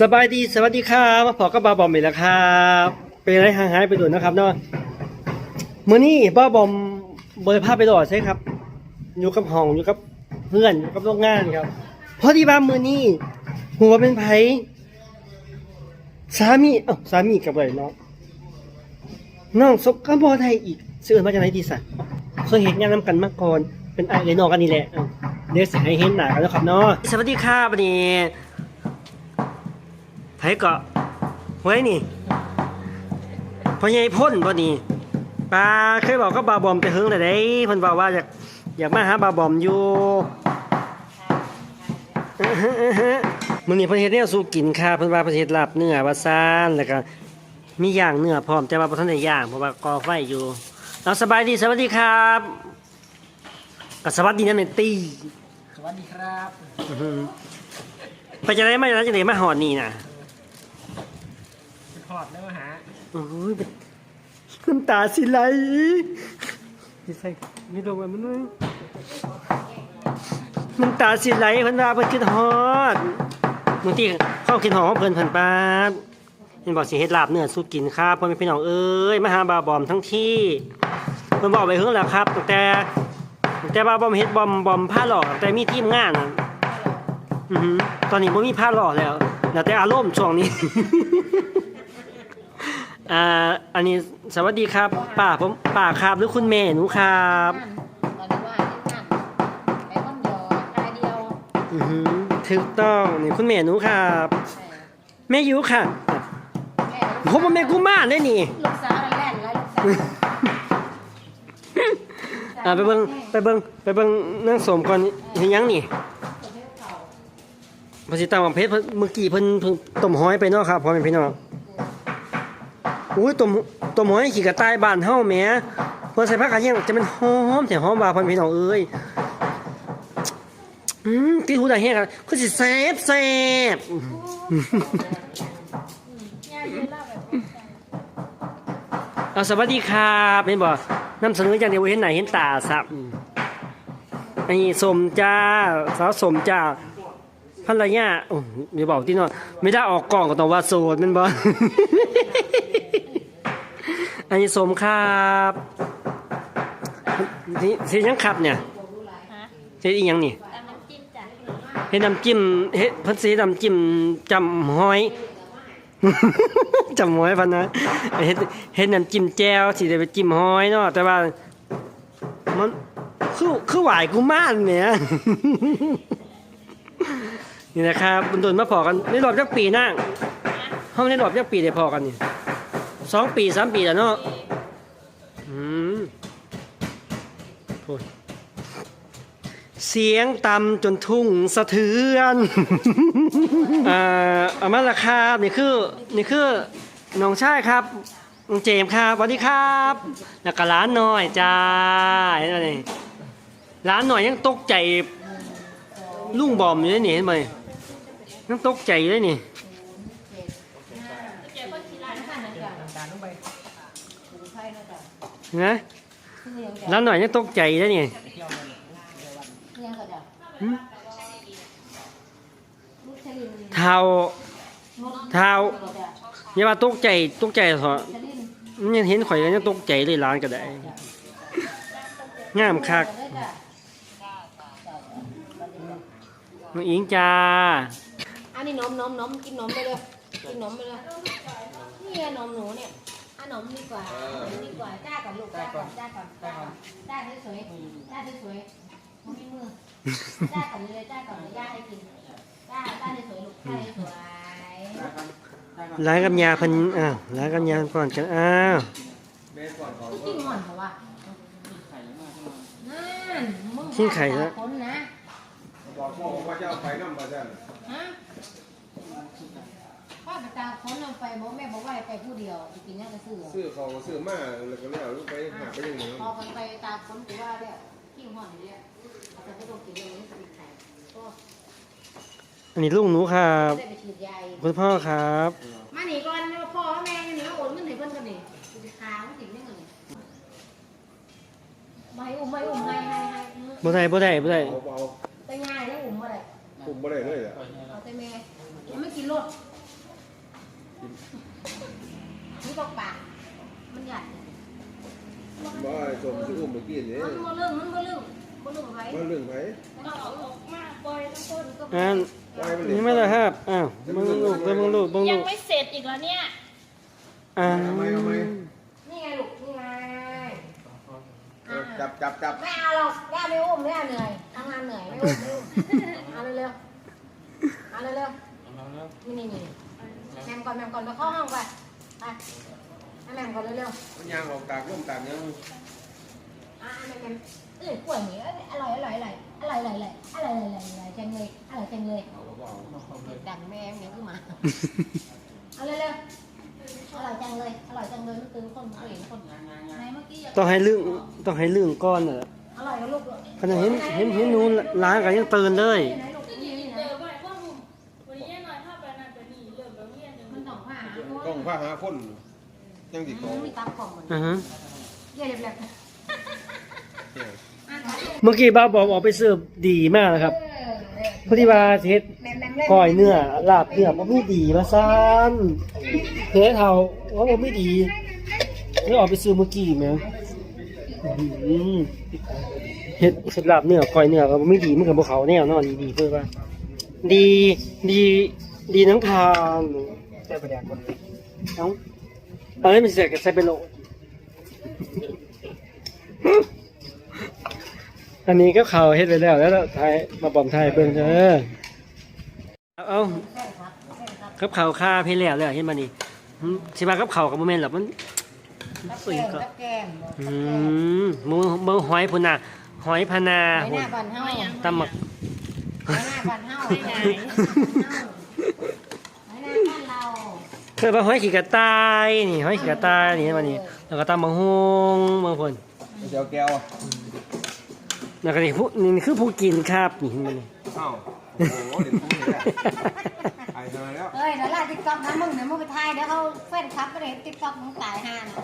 สบายดีสวัสดีครับมาพอกับบาบอมอีกแล้วครับเป็นไรห่างหายไปด่วนนะครับเนาะมื้อนี้บ้าบอมบริภาพไปดอดใช่ครับ อยู่กับห้องอยู่กับเพื่อนอยู่กับโรงงานครับพอดีบ้ามื้อนี้หัวเป็นไผสามีเอ้าสามีกับไรเนาะน้องศพก็บ่ได้อีกเสื่อมาจากไหนดีสัเคยเห็นงานนำกันมาก่อนเป็นไอเลนอกันนี่แหละเอ้าเดี๋ยวสิให้เห็นหนากันแล้วครับเนาะสวัสดีครับวันนี้ ไผเกาะไว้นี่พ่อใหญ่พ่นบ่นี่ปลาเคยบอกกับบาวบอมไปเฮิงแต่ไดเพิ่นบอกว่าอยากอยากมาหาบาวบอมอยู่อื้อหืออื้อหือมื้อนี้เพิ่นเฮ็ดแนวสู้กินค่ะเพิ่นว่าเพิ่นเฮ็ดลาบเนื้อว่าซ่านแล้วก็มีย่างเนื้อพร้อมแต่ว่าบ่ทันได้ย่างเพราะว่าก่อไฟอยู่เอาสบายดีสวัสดีครับก็สวัสดีนั่นแม่นตีสวัสดีครับอื้อหือไปจะได้มาจะได้มาหอดนี่น่ะไปถ อดแล้วมาหาโอ้ยน้ำตาสิไหลสิใส่ไม่ลงมามันเลยน้ำตาสิไหลเพิ่นว่าเพิ่นคิดฮอดบางทีเข้าคิดฮอดของเพิ่นเพิ่นปาเห็นบอกสิเฮ็ดลาบเนื้อสู้กินครับพ่อแม่พี่น้องเอ้ยมาหาบาบอมทั้งที่เพิ่นบอกไปเฮิงแล้วครับตั้งแต่ตั้งแต่บาบอมเฮ็ดบอมบอมผ้าหล่อกแต่มีทีมงานนะอือตอนนี้บ่มีผ้าหล่อแล้วแล้วแต่อารมณ์ช่วงนี้ อ่าอันนี้สวัสดีครับป้าผมป้าครับหรือคุณแม่หนูครับตอนนี้ว่าที่นั่นไปคนเดียวตายเดียวอือหือถูกต้องนี่คุณแม่หนูครับแม่ยูค่ะแม่ผมว่าแม่กูมานได้นี่ลูกสาวแล่นแล้วลูกสาวอ่าไปเบิ่งไปเบิ่งไปเบิ่งนางสมก่อนเห็นยังนี่พอสิตามเพชรเพิ่นเมื่อกี้เพิ่นเพิ่นต้มหอยไปเนาะครับพ่อแม่พี่น้อง อุ้ยต้มต้มหอยขี่กระต่ายบ้านเฮาแหมเพิ่นใส่ผักกระเทียมจะมันหอมแต่หอมว่าพ่อแม่พี่น้องเอ้ยอืมติดหูได้แฮงครับคือสิแซ่บแซ่บเอาสวัสดีครับเป็นบ่นำเสนออย่างเดียวเห็นไหนเห็นตาสับอันนี้สมจ้าสาวสมจ้าภรรยาโอ้เดี๋ยวบอกที่นอนไม่ได้ออกกล่องก็ต้องว่าโสดแมันบ่ อันนี้สมครับนี่สิยังขับเนี่ยเฮ็ดอีหยังนี่ตามน้ำจิ้มจ้ะเฮ็ดน้ำจิ้มเฮ็ดเพิ่นสิเฮ็ดน้ำจิ้มจำหอย จำหอยพันนะเฮ็ดเฮ็ดน้ำจิ้มแจ่วสิได้ไปจิ้มหอยเนาะแต่ว่ามันคือคือหวายกูม่านเนี่ย นี่นะครับบุญตุนมาพอกันในรอบจักปีนั่งห้องในรอบจักปีได้พอกันนี่ สองปีสามปีแล้วเนาะอืมโเสียงต่ำจนทุ่งสะเทือนอ่าเอามาละครับนี่คือนี่คือน้องชายครับน้องเจมส์ครับสวัสดีครับ แล้วก็ร้านหน่อยจ้าเห็นไหมนี่ร้านหน่อยยังตกใจลุงบอมอยู่เลยนี่เห็นไหมยังตกใจเลยนี่ ตาลงไป เห็ นะร้านหน่อยยังตกใจเลยนี่เนี่ยก็จะหึลูกชลินเท้าเท้าอย่าว่าตกใจตกใจเถอะชลินมันยังเห็นข่อยยังตกใจเลยร้านก็ได้งามคักได้จ้ะน้องอิงจ้า อันนี้นมนมนมกินนมไปเลยกินนมไปเลยนี่ไงนมหนูเนี่ย อะนมดีกว่าดีกว่าจ้าก่อนลูกจ้าก่อนจ้าก่อนจ้าก่อนจ้าสวยๆจ้าสวยๆมือมือจ้าก่อนเลยจ้าก่อนเลยย่าให้กินจ้าจ้าสวยๆลูกจ้าสวยร้านกับยาเพันอ้าวร้านกับยาก่อนกันอ้าวจริงหอนเหรอวะนั่นมึงคนนะบอกพ่อว่าจะเอาไปน้ำมาจ้ะ ฮะพ่อไปตามคนเอาไปบอกแม่บอกว่าไปผู้เดียวไปกินยังกระสือซื้อเขาซื้อมาแล้วก็แล้วลูกไปหาไปยังไงพอมันไปตามคนถือว่าเนี่ยขี้หอนเนี่ยแต่ก็ต้องกินอย่างนี้สิไข่ก็อันนี้ลุงหนูครับได้ไปฉีดยาคุณพ่อครับ มาหนีก่อนพ่อแม่ยังหนีโอนเงินให้เพิ่นกันนี่สิค้างสิเนี่ยเงินไม่อุ้มไม่อุ้มให้ให้ให้บ่ได้บ่ได้บ่ได้เอาเอาแต่ง่ายแล้วอุ้มบ่ได้กลุ่มบ่ได้เลยอะเอาแต่แม่ยังไม่กินรถ อนี่บอกปากมันใหญ่บ่ไอ้สมสิอุ้มเมื่อกี้นี่มันบ่เรื่องมันบ่เรื่องบ่เรื่องไว้มันเรื่องไผอ่านปล่อยมันเล่นี่ไม่ละครับอ้าวเบังลูกเบังลูกเบังยัลูงกไม่เสร็จอีกแล้วเนี่ยอ่าเอาไหมเอาไหมนี่ไงลูกนี่ไงเออจับจับจับไม่เอาหรอกย่าไม่อุ้มไม่เอาเหนื่อยทำงานเหนื่อยไม่อุ้มไม่อุ้มเอาเร็วๆเอาเร็วๆนี่นี่นี่ แมมก่อนแมมก่อนไปเข้าห้องไปไปให้แมมก่อนเร็วมันยางออกตากลมตากยังๆอะแมมแมมเอ้ยกล้วยหมีเอ้ยอร่อยอร่อยอร่อยอร่อยอร่อยอร่อยอร่อยอร่อยอร่อยจังเลยอร่อยจังเลยเอาบ่เอาดังแม่เนี้ยขึ้นมาเอาเร็วๆอร่อยจังเลยอร่อยจังเลยมันตื่นคนผู้หญิงคนไหนเมื่อกี้อยากต้องให้ลึงต้องให้ลึงก้อนน่ะอร่อยกับลูกขณะเห็นเห็นเห็นหนูล้างกันยังตื่นเลย ไหนลูกนี่นี่ คนจังสิโตมีตับของมันอ่าฮะเยี่ยเรียบเนี่ยๆเมื่อกี้บ้าวบอกออกไปเสิร์ฟดีมากนะครับพอดีว่าเฮ็ดก้อยเนื้อลาบเนื้อมันไม่ดีมาซ้ำเฮ็ดเท่าว่ามันไม่ดีแล้วออกไปซื้อเมื่อกี้ไหมอื้อหือเฮ็ดเฮ็ดลาบเนื้อก้อยเนื้อก็บ่ไม่ดีมันกับบ่เขาแน่นอนดีเพื่อว่า ดีดีดีทั้งทางใส่ประแดกบ่ เอ้าเอาให้มันใส่ใส่ไปโลอันนี้ก็เขาเฮ็ดไปแล้วแล้วไทยมาบอมไทยเบิ่งเด้อเอาเอากับเขาค่าเพลแล้วแล้วเห็นมานี่หึสิมากับเขากับโมเมนต์หรอกมันตับแก้มตับแก้มอืมมือมือหอยพุ่นน่ะหอยพะนาไปหพุ่นน้าบ้านเฮาไปตำหมักหน้าบ้านเฮาไปไหนไปหน้าบ้านเรา เคยว่าหอยขี้กระต่ายนี่หอยขี้กระต่ายนี่เห็นมานี่แล้วก็ตำบักฮงมือพุ่นเดี๋ยวแก้วแล้วก็นี่ผู้นี่คือผู้กินครับนี่เห็นมานี่เอ้าโอ้โหเดี๋ยวทุ่งเลยไอ้ทำไมแล้วเฮ้ยเดี๋ยวไล่ติ๊กต็อกนะมึงเดี๋ยวมึงไปถ่ายเดี๋ยวเขาแฟนคลับไปเลยติ๊กต็อกมึงตายห่านะ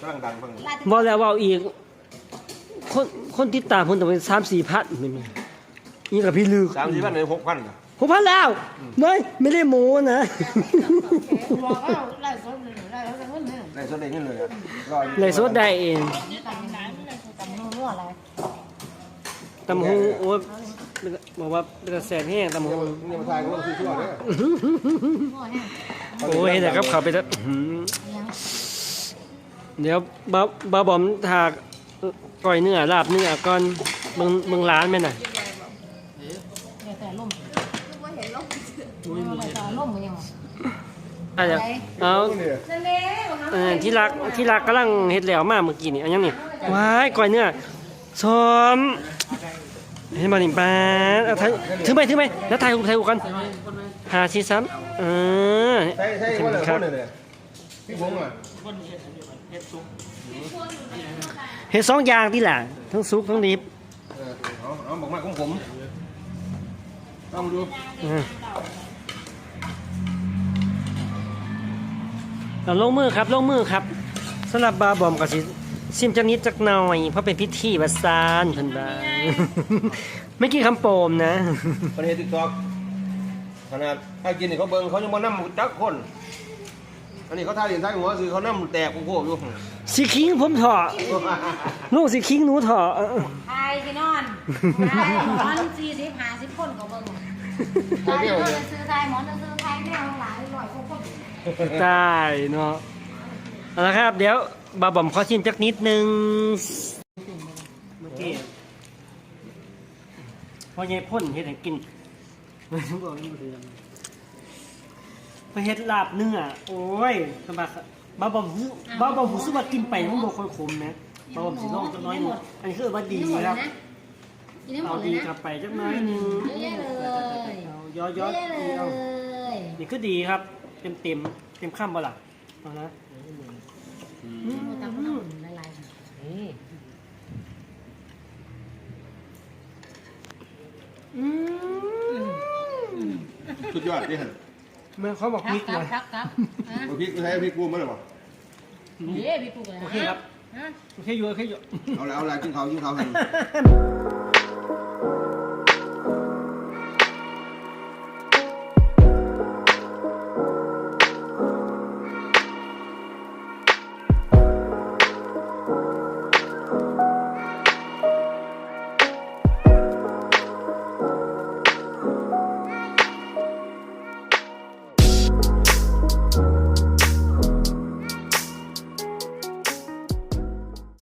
กำลังดังฟังไล่ติ๊กบอกแล้วว่าอีก คนคนติดตามเพิ่นต้องเป็นสามสี่พันนี่มันนี่กับพี่ลึกสามสี่พันเลยหกพัน ผมพันแล้วไม่ไม่ได้โม้นะบอกว่าไล่สดเลยไล่สดเลยได้สดได้เงินเลยอะรอเลยสดได้เองตำตำนัวอะไรตำหูโอ้ยบอกว่าเป็นกระแสแห้งตำหูนี่มาทายก็ต้องซื้อชั่วเนี่ยนัวแห้งโอ้ยแต่ครับเขาไปแล้วเดี๋ยวบ้าบ้าบอมถากก่อยเนื้อลาบเนื้อก่อนเบิ่งเบิ่งร้านแม่น่ะ เดี๋ยวแต่ล่มไม่เห็นล่มแต่ล่มมันยัง อาจจะเอาเนี่ยนั่นเองเออที่รักที่รักกำลังเฮ็ดแล้วมาเมื่อกี้นี่อันยังนี่ว้ายก่อยเนื้อซ้อมเห็นบ่นี่ป้าดเอาถ่ายถือไปถือไปแล้วถ่ายรูปถ่ายรูปกันหาสี่ซ้ำเออใช่ใช่คนเลยคนเลยเนี่ยพี่พงษ์อะเฮ็ดสองอย่างที่หละทั้งสุกทั้งดิบเออเอาเอาบอกมาของผมต้องดู เอาลงมือครับลงมือครับสำหรับบาบอมก็สิซิมจักนิดจักหน่อย เพราะเป็นพิธีวัดซานเพิ่นบาไม่กี่คำโปมนะประเทศติ๊กต็อกขนาดถ้ากินนี่เขาเบิ่งเขายังมานั่จักคน อันนี้เขาทายเหรียญทายหัวคือเขานั่แตกโค้งๆอยู่สิคิงผมเถาะลูกสิคิงหนูเถาะเออทายสินอนทายหมอนสี่สิบห้าสิบคนก็เบิ่งทายเดี๋ยวซื้อทายหมอนซื้อ ได้เนาะเอาละครับ เดี๋ยวบาบอมขอชิมจักนิดนึงเมื่อกี้พอใหญ่พ่นเฮ็ดให้กินไปเฮ็ดลาบเนื้อโอ้ยสบายบาบอมรู้บาบอมรู้สึกว่ากินไปมันบ่ค่อยขมนะบาบอมสิลองจักหน้อยหนึงอันนี้คือว่าดีครับกินได้หมเอาดเลยดีนะกลับไปจักหน้อยหนึงเยอะเลยเอาย้อยเยย้ออะยเลเอายนี่คือดีครับ เต็มเต็มเต็มข้ามบ่ล่ะเอานะตำน้ำละลายอืมสุดยอดดิฮะเมื่อเขาบอกพบริกครับยครับครับฮะเอาพริกใช้พริกกูมั้ยหรอเย้พี่ปุ๊กเลยโอเคครับโอเคอยู่โอเคอยู่เอาละเอาละกินเขากินเขาวกัน